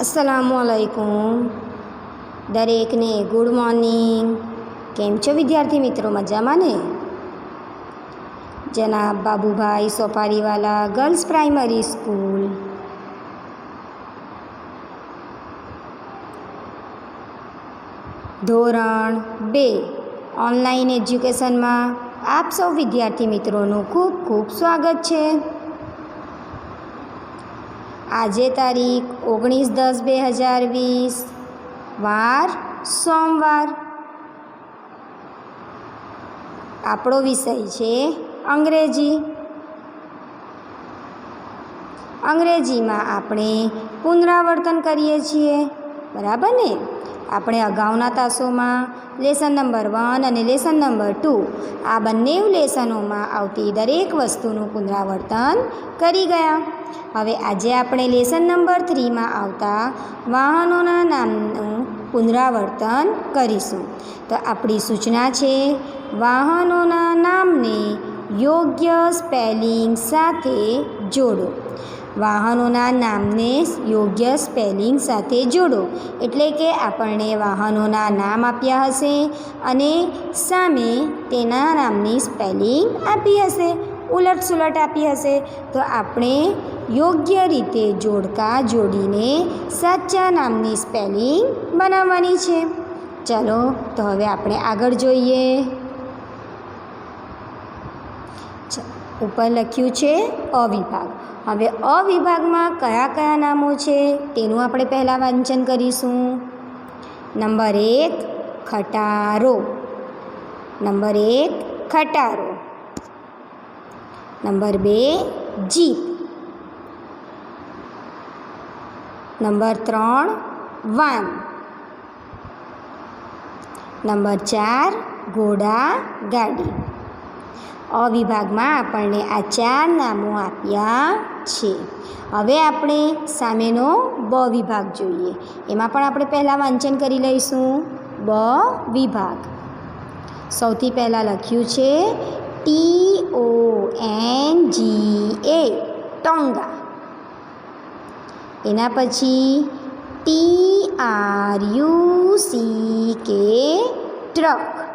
અસલામુ અલૈકુમ દરેકને good morning કેમ છો વિદ્યાર્થી મિત્રો? મજામાં ને? જનાબ Babubhai Sopariwala girls primary school ધોરણ બે ઓનલાઈન એજ્યુકેશનમાં આપ સૌ વિદ્યાર્થી મિત્રોનું ખૂબ ખૂબ સ્વાગત છે. આજે તારીખ ઓગણીસ દસ બે હજાર વીસ, વાર સોમવાર. આપણો વિષય છે અંગ્રેજી. અંગ્રેજીમાં આપણે પુનરાવર્તન કરીએ છીએ, બરાબર ને? આપણે અગાઉના તાસોમાં લેસન નંબર વન અને લેસન નંબર ટુ. આ બંને લેસનોમાં આવતી દરેક વસ્તુનું પુનરાવર્તન કરી ગયા. હવે આજે આપણે લેસન નંબર થ્રીમાં આવતા વાહનોના નામનું પુનરાવર્તન કરીશું. તો આપણી સૂચના છે, વાહનોના નામને યોગ્ય સ્પેલિંગ સાથે જોડો. વાહનોના નામને યોગ્ય સ્પેલિંગ સાથે જોડો. એટલે કે આપણને વાહનોના નામ આપ્યા હશે અને સામે તેના નામની સ્પેલિંગ આપી હશે. ઉલટ સુલટ આપી હશે. તો આપણે યોગ્ય રીતે જોડકા જોડીને સાચા નામની સ્પેલિંગ બનાવવાની છે. ચાલો, તો હવે આપણે આગળ જોઈએ. ઉપર લખ્યું છે અવિભાગ. હવે અવિભાગમાં કયા કયા નામો છે તેનું આપણે પહેલાં વાંચન કરીશું. નંબર એક, ખટારો. નંબર એક, ખટારો. નંબર બે જીપ નંબર ત્રણ, વાન. નંબર ચાર, ઘોડા, ગાડી. અવિભાગમાં આપણને આ ચાર નામો આપ્યા છે. હવે આપણે સામેનો બ વિભાગ જોઈએ. એમાં પણ આપણે પહેલાં વાંચન કરી લઈશું. બ વિભાગ. સૌથી પહેલાં લખ્યું છે T O N G A, ટોંગા. એના પછી T R U C K, truck.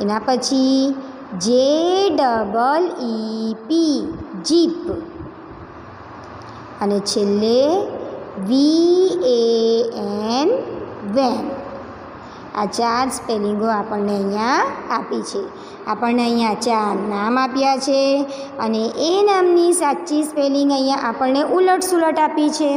એના પછી જે ડબલ ઈ પી જીપ. અને છેલ્લે વી એ એન વેન આ ચાર સ્પેલિંગો આપણને અહીંયા આપી છે. આપણને અહીંયા ચાર નામ આપ્યા છે અને એ નામની સાચી સ્પેલિંગ અહીંયા આપણને ઉલટસુલટ આપી છે.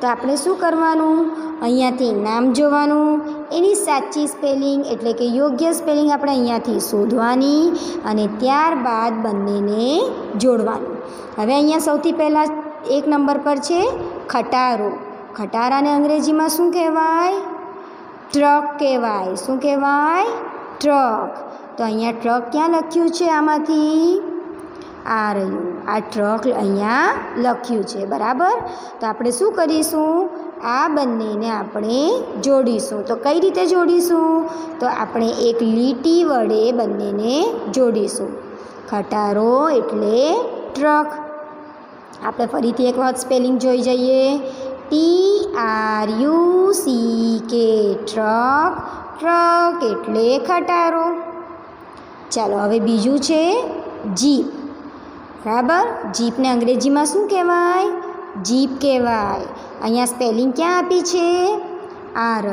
તો આપણે શું કરવાનું? અહીંયાથી નામ જોવાનું. એની સાચી સ્પેલિંગ એટલે કે યોગ્ય સ્પેલિંગ આપણે અહીંયાથી શોધવાની અને ત્યારબાદ બંનેને જોડવાનું. હવે અહીંયા સૌથી પહેલાં એક નંબર પર છે ખટારો. ખટારાને અંગ્રેજીમાં શું કહેવાય? ટ્રક કહેવાય. શું કહેવાય? ટ્રક. તો અહીંયા ટ્રક ક્યાં લખ્યું છે આમાંથી? આ રહ્યું. આ ટ્રક અહીંયા લખ્યું છે. બરાબર? તો આપણે શું કરીશું? આ બંનેને આપણે જોડીશું. તો કઈ રીતે જોડીશું? તો આપણે એક લીટી વડે બંનેને જોડીશું. ખટારો એટલે ટ્રક. આપણે ફરીથી એક વખત સ્પેલિંગ જોઈ જઈએ. T R U C K truck truck એટલે ખટારો. ચાલો હવે બીજું છે જીપ. બરાબર? જીપને અંગ્રેજીમાં શું કહેવાય? જીપ કહેવાય. અહીંયા સ્પેલિંગ ક્યાં આપી છે? આર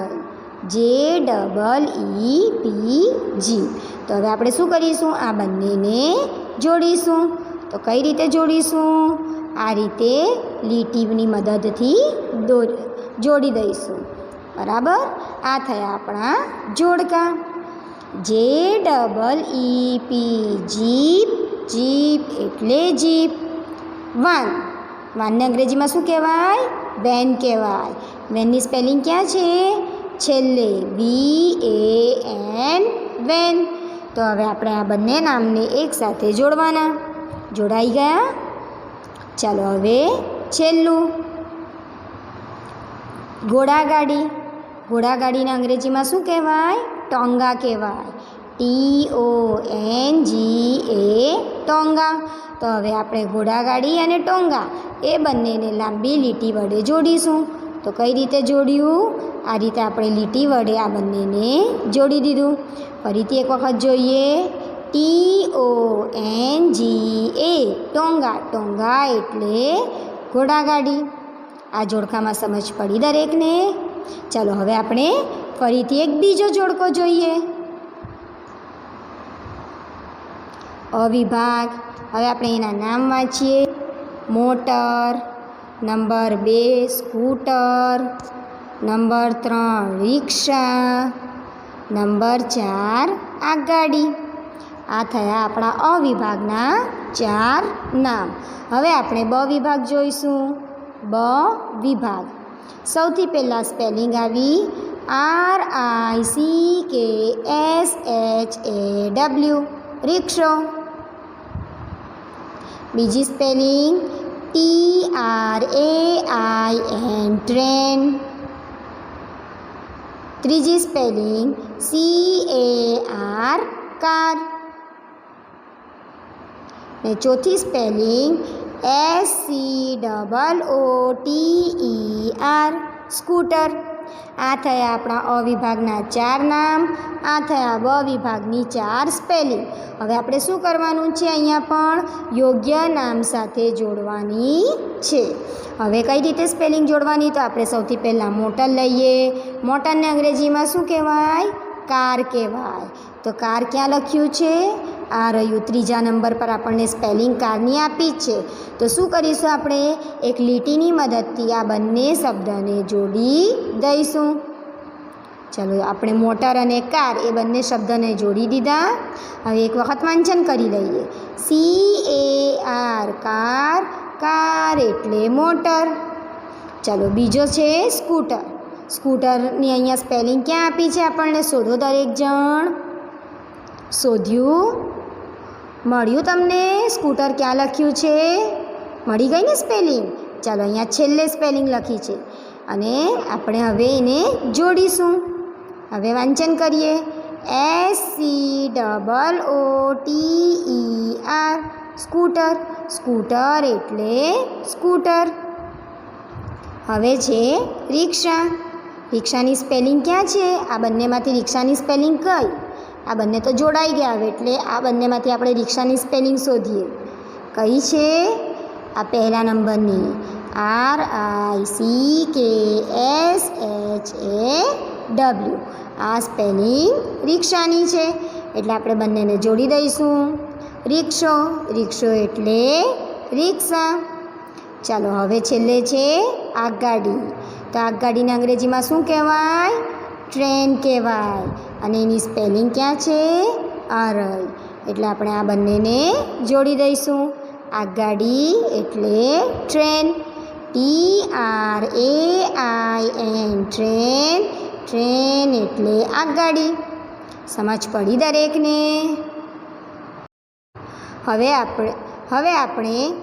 જે ડબલ ઈ પી જી. તો હવે આપણે શું કરીશું? આ બંનેને જોડીશું. તો કઈ રીતે જોડીશું? આ રીતે લીટીની મદદથી દોર. જોડી દઈશું. બરાબર? આ થયા આપણા જોડકા. J double E P jeep jeep એટલે જીપ. વાન. વાનને અંગ્રેજીમાં શું કહેવાય? વેન કહેવાય. વેનની સ્પેલિંગ ક્યાં છે? છેલ્લે વી એ એન વેન. તો હવે આપણે આ બંને નામને એકસાથે જોડવાના. જોડાઈ ગયા? ચાલો હવે છેલ્લું. ઘોડાગાડી. ઘોડાગાડીને અંગ્રેજીમાં શું કહેવાય? ટોંગા કહેવાય. T O N G A tonga. તો હવે આપણે ઘોડાગાડી અને ટોંગા, એ બંનેને લાંબી લીટી વડે જોડીશું. તો કઈ રીતે જોડ્યું? આ રીતે આપણે લીટી વડે આ બંનેને જોડી દીધું. ફરીથી એક વખત જોઈએ. T O N G A ટોંગા. ટોંગા એટલે ઘોડાગાડી. આ જોડકામાં સમજ પડી દરેકને? ચાલો હવે આપણે ફરીથી એક બીજો જોડકો જોઈએ. અવિભાગ. હવે આપણે એના નામ વાંચીએ. મોટર. નંબર બે, સ્કૂટર. નંબર ત્રણ, રિક્ષા. નંબર ચાર આગગાડી આ થયા આપણા અવિભાગના ચાર નામ. હવે આપણે બ વિભાગ જોઈશું. બ વિભાગ. સૌથી પહેલાં સ્પેલિંગ આવી. R I C K S H A W. રિક્ષો. બીજી spelling T R A I N train. ત્રીજી spelling C A R car. ને ચોથી spelling S C double O T E R scooter. આ થયા આપણા અ વિભાગના ચાર નામ, આ થયા બ વિભાગની ચાર સ્પેલિંગ. હવે આપણે શું કરવાનું છે અહીંયા પણ? યોગ્ય નામ સાથે જોડવાની છે. હવે કઈ રીતે સ્પેલિંગ જોડવાની? તો આપણે સૌથી પહેલાં મોટર લઈએ. મોટરને અંગ્રેજીમાં શું કહેવાય? કાર કહેવાય. તો કાર ક્યાં લખ્યું છે? આ રહ્યું. ત્રીજા નંબર પર આપણને સ્પેલિંગ કારની આપી છે. તો શું કરીશું આપણે? એક લીટીની મદદથી આ બંને શબ્દને જોડી દઈશું. ચલો, આપણે મોટર અને કાર એ બંને શબ્દને જોડી દીધા. હવે એક વખત વાંચન કરી લઈએ. C A R car car એટલે મોટર. ચાલો, બીજો છે સ્કૂટર. સ્કૂટરની અહીંયા સ્પેલિંગ ક્યાં આપી છે આપણને? શોધો દરેક જણ. શોધ્યું મળ્યું તમને? સ્કૂટર ક્યાં લખ્યું છે? મળી ગઈ ને સ્પેલિંગ ચાલો અહીંયા છેલ્લે સ્પેલિંગ લખી છે. અને આપણે હવે એને જોડીશું. હવે વાંચન કરીએ. S C double O T E R scooter. Scooter એટલે સ્કૂટર. હવે છે રિક્ષા. રિક્ષાની સ્પેલિંગ ક્યાં છે? આ બંનેમાંથી રિક્ષાની સ્પેલિંગ કઈ? આ બંને તો જોડાઈ ગયા હવે, એટલે આ બંનેમાંથી આપણે રિક્ષાની સ્પેલિંગ શોધીએ. કઈ છે આ પહેલા નંબરની. R I C K S H A W આ સ્પેલિંગ રિક્ષાની છે, એટલે આપણે બંનેને જોડી દઈશું. રિક્ષો રિક્ષો એટલે રિક્ષા. ચાલો, હવે છેલ્લે છે આગગાડી. તો આગગાડીને અંગ્રેજીમાં શું કહેવાય? ટ્રેન કહેવાય. અને એની સ્પેલિંગ ક્યાં છે? આર એટલે આપણે આ બંનેને જોડી દઈશું. આગગાડી એટલે train. T R A I N. Train. Train એટલે આગગાડી સમજ પડી દરેકને? હવે આપણે હવે આપણે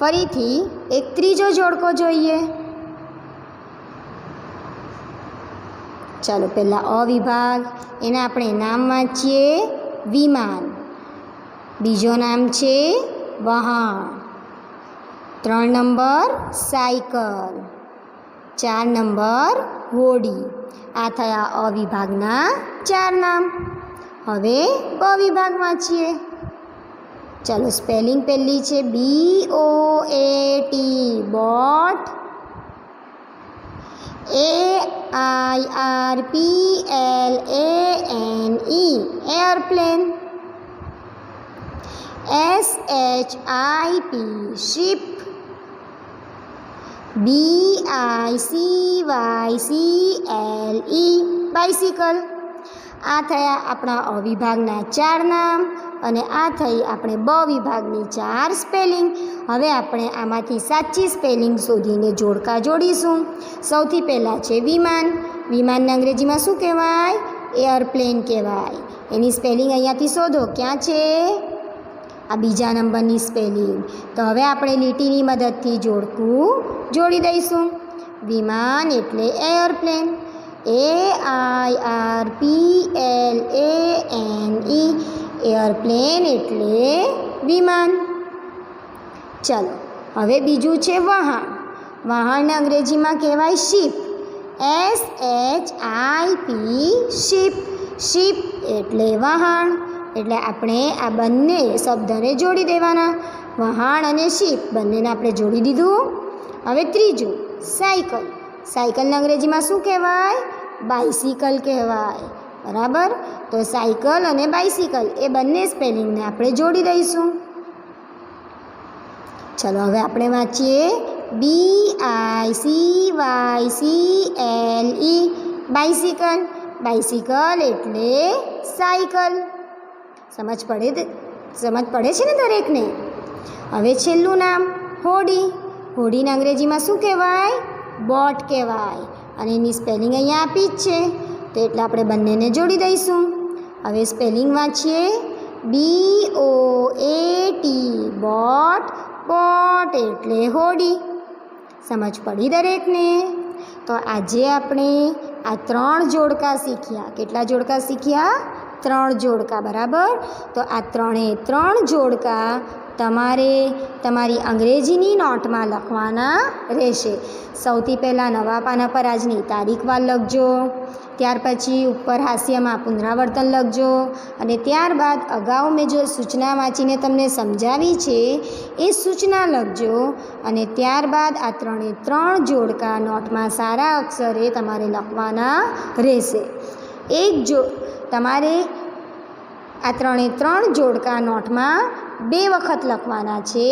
ફરીથી એક ત્રીજો જોડકો જોઈએ. ચાલો પહેલાં અ વિભાગ. એના આપણે નામ વાંચીએ. વિમાન. બીજો નામ છે વહાણ ત્રણ નંબર સાયકલ. ચાર નંબર હોડી. આ થયા અ વિભાગના ચાર નામ. હવે બ વિભાગ વાંચીએ. ચાલો સ્પેલિંગ પહેલી છે B O A T. Boat A I R P L A N E airplane S H I P ship B I C Y C L E bicycle આ થયા આપણા અવિભાગના ચાર નામ. અને આ થઈ આપણે બ વિભાગની ચાર સ્પેલિંગ. હવે આપણે આમાંથી સાચી સ્પેલિંગ શોધીને જોડકા જોડીશું. સૌથી પહેલાં છે વિમાન. વિમાનને અંગ્રેજીમાં શું કહેવાય? એરપ્લેન કહેવાય. એની સ્પેલિંગ અહીંયાથી શોધો. ક્યાં છે? આ બીજા નંબરની સ્પેલિંગ. તો હવે આપણે લીટીની મદદથી જોડકું જોડી દઈશું. વિમાન એટલે airplane. A I R P L A airplane એટલે વિમાન. ચાલો, હવે બીજું છે વહાણ વહાણને અંગ્રેજીમાં કહેવાય ship. S H I P, ship. Ship એટલે વહાણ એટલે આપણે આ બંને શબ્દને જોડી દેવાના. વહાણ અને શીપ, બંનેને આપણે જોડી દીધું. હવે ત્રીજું, સાયકલ. સાયકલને અંગ્રેજીમાં શું કહેવાય? બાઇસિકલ કહેવાય. બરાબર? તો સાયકલ અને બાઇસિકલ, એ બંને સ્પેલિંગને આપણે જોડી દઈશું. ચલો, હવે આપણે વાંચીએ. B I C Y C L E bicycle. Bicycle એટલે સાયકલ. સમજ પડે સમજ પડે છે ને દરેકને? હવે છેલ્લું નામ, હોડી. હોડીને અંગ્રેજીમાં શું કહેવાય? બોટ કહેવાય. અને એની સ્પેલિંગ અહીંયા આપી જ છે. તો એટલે આપણે બંનેને જોડી દઈશું. હવે સ્પેલિંગ વાંચીએ. B O A T boat boat એટલે હોડી. સમજ પડી દરેકને? તો આજે આપણે આ ત્રણ જોડકા શીખ્યા. કેટલા જોડકા શીખ્યા? ત્રણ જોડકા, બરાબર? તો આ ત્રણે ત્રણ જોડકા તમારે તમારી અંગ્રેજીની નોટમાં લખવાના રહેશે. સૌથી પહેલાં નવા પાના પર આજની તારીખવાર લખજો, ત્યાર પછી ઉપર હાસ્યમાં પુનરાવર્તન લખજો અને ત્યારબાદ અગાઉ મેં જો સૂચના વાંચીને તમને સમજાવી છે, એ સૂચના લખજો અને ત્યારબાદ આ ત્રણે ત્રણ જોડકા નોટમાં સારા અક્ષરે તમારે લખવાના રહેશે. એક જો તમારે આ ત્રણે ત્રણ જોડકા નોટમાં બે વખત લખવાના છે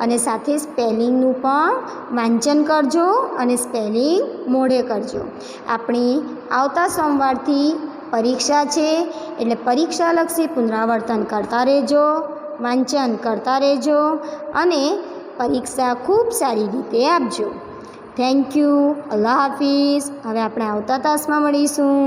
અને સાથે સ્પેલિંગનું પણ વાંચન કરજો અને સ્પેલિંગ મોઢે કરજો. આપણી આવતા સોમવારથી પરીક્ષા છે એટલે પરીક્ષાલક્ષી પુનરાવર્તન કરતા રહેજો, વાંચન કરતા રહેજો અને પરીક્ષા ખૂબ સારી રીતે આપજો. થેન્ક યુ અલ્લાહ હાફિઝ. હવે આપણે આવતા તાસમાં મળીશું.